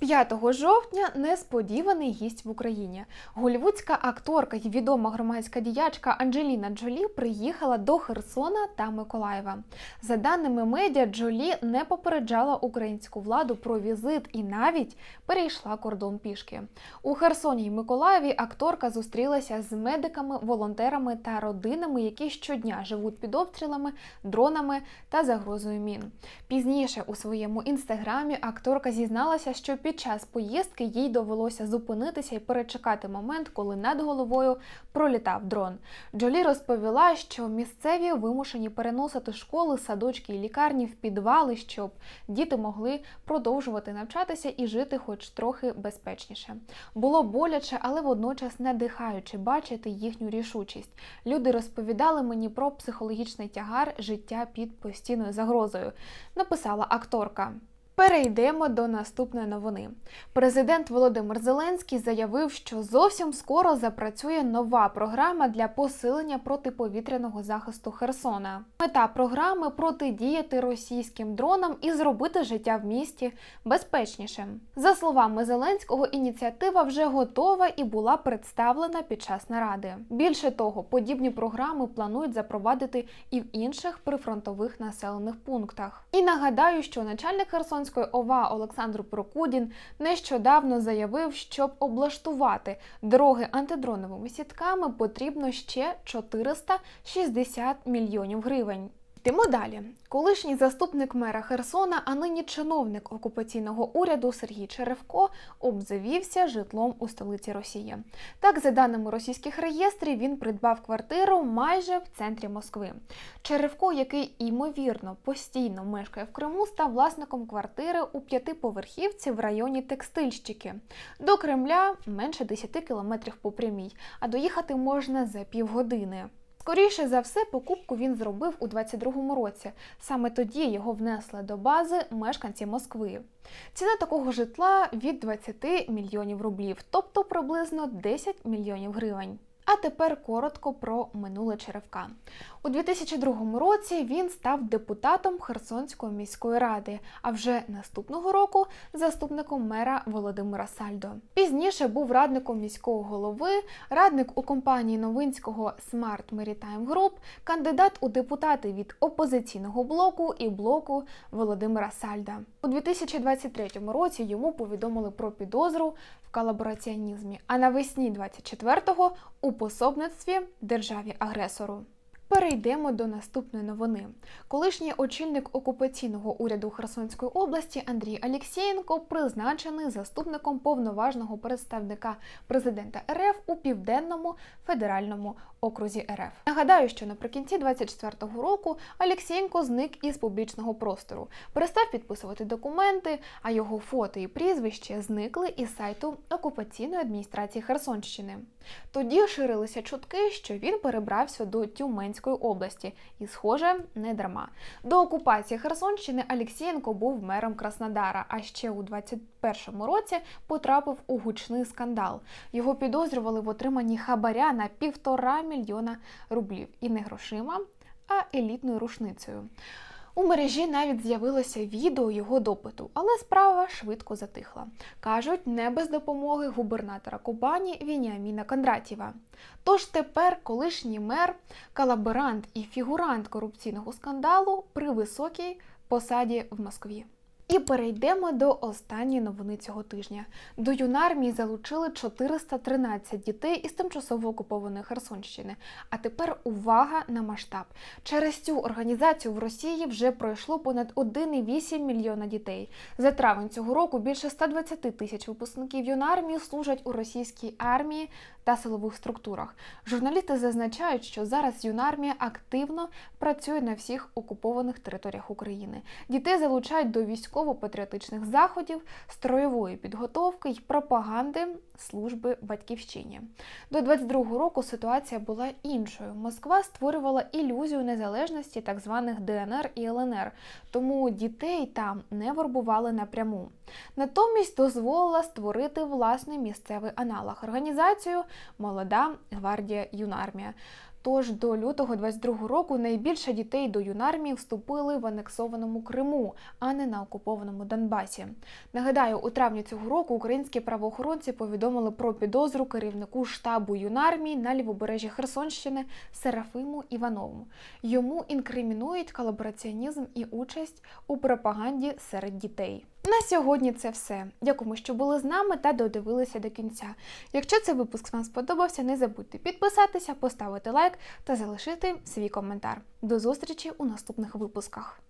5 жовтня несподіваний гість в Україні. Голівудська акторка і відома громадська діячка Анджеліна Джолі приїхала до Херсона та Миколаєва. За даними медіа, Джолі не попереджала українську владу про візит і навіть перейшла кордон пішки. У Херсоні і Миколаєві акторка зустрілася з медиками, волонтерами та родинами, які щодня живуть під обстрілами, дронами та загрозою мін. Пізніше у своєму інстаграмі акторка зізналася, що під час поїздки їй довелося зупинитися і перечекати момент, коли над головою пролітав дрон. Джолі розповіла, що місцеві вимушені переносити школи, садочки і лікарні в підвали, щоб діти могли продовжувати навчатися і жити хоч трохи безпечніше. Було боляче, але водночас надихаюче бачити їхню рішучість. Люди розповідали мені про психологічний тягар життя під постійною загрозою, написала акторка. Перейдемо до наступної новини. Президент Володимир Зеленський заявив, що зовсім скоро запрацює нова програма для посилення протиповітряного захисту Херсона. Мета програми протидіяти російським дронам і зробити життя в місті безпечнішим. За словами Зеленського, ініціатива вже готова і була представлена під час наради. Більше того, подібні програми планують запровадити і в інших прифронтових населених пунктах. І нагадаю, що начальник Херсонської ОВА Олександр Прокудін нещодавно заявив, щоб облаштувати дороги антидроновими сітками, потрібно ще 460 мільйонів гривень. Йдемо далі. Колишній заступник мера Херсона, а нині чиновник окупаційного уряду Сергій Черевко обзавівся житлом у столиці Росії. Так, за даними російських реєстрів, він придбав квартиру майже в центрі Москви. Черевко, який ймовірно постійно мешкає в Криму, став власником квартири у п'ятиповерхівці в районі Текстильщики. До Кремля менше 10 кілометрів по прямій, а доїхати можна за півгодини. Скоріше за все, покупку він зробив у 22-му році. Саме тоді його внесли до бази мешканці Москви. Ціна такого житла від 20 мільйонів рублів, тобто приблизно 10 мільйонів гривень. А тепер коротко про минуле Черевка. У 2002 році він став депутатом Херсонської міської ради, а вже наступного року заступником мера Володимира Сальдо. Пізніше був радником міського голови, радник у компанії Новинського Smart Maritime Group, кандидат у депутати від опозиційного блоку і блоку Володимира Сальда. У 2023 році йому повідомили про підозру в колабораціонізмі, а навесні 24-го у пособництві державі-агресору. Перейдемо до наступної новини. Колишній очільник окупаційного уряду Херсонської області Андрій Алєксєєнко призначений заступником повноважного представника президента РФ у південному федеральному окрузі РФ. Нагадаю, що наприкінці 24-го року Алєксєєнко зник із публічного простору, перестав підписувати документи, а його фото і прізвище зникли із сайту окупаційної адміністрації Херсонщини. Тоді ширилися чутки, що він перебрався до Тюменської області, і, схоже, не дарма. До окупації Херсонщини Алєксєєнко був мером Краснодара, а ще у 21-му році потрапив у гучний скандал. Його підозрювали в отриманні хабаря на півтора мільйона рублів і не грошима, а елітною рушницею. У мережі навіть з'явилося відео його допиту, але справа швидко затихла. Кажуть, не без допомоги губернатора Кубані Вініаміна Кондратєва. Тож тепер колишній мер, колаборант і фігурант корупційного скандалу при високій посаді в Москві. І перейдемо до останньої новини цього тижня. До юнармії залучили 413 дітей із тимчасово окупованої Херсонщини. А тепер увага на масштаб. Через цю організацію в Росії вже пройшло понад 1,8 мільйона дітей. За травень цього року більше 120 тисяч випускників юнармії служать у російській армії та силових структурах. Журналісти зазначають, що зараз юнармія активно працює на всіх окупованих територіях України. Дітей залучають до військових військово-патріотичних заходів, строєвої підготовки й пропаганди служби батьківщині. До 22-го року ситуація була іншою. Москва створювала ілюзію незалежності так званих ДНР і ЛНР, тому дітей там не вербували напряму. Натомість дозволила створити власний місцевий аналог організацію Молода гвардія юнармія. Тож до лютого 22 року найбільше дітей до юнармії вступили в анексованому Криму, а не на окупованому Донбасі. Нагадаю, у травні цього року українські правоохоронці повідомили про підозру керівнику штабу юнармії на лівобережжі Херсонщини Серафиму Іванову. Йому інкримінують колабораціонізм і участь у пропаганді серед дітей. На сьогодні це все. Дякуємо, що були з нами та додивилися до кінця. Якщо цей випуск вам сподобався, не забудьте підписатися, поставити лайк та залишити свій коментар. До зустрічі у наступних випусках.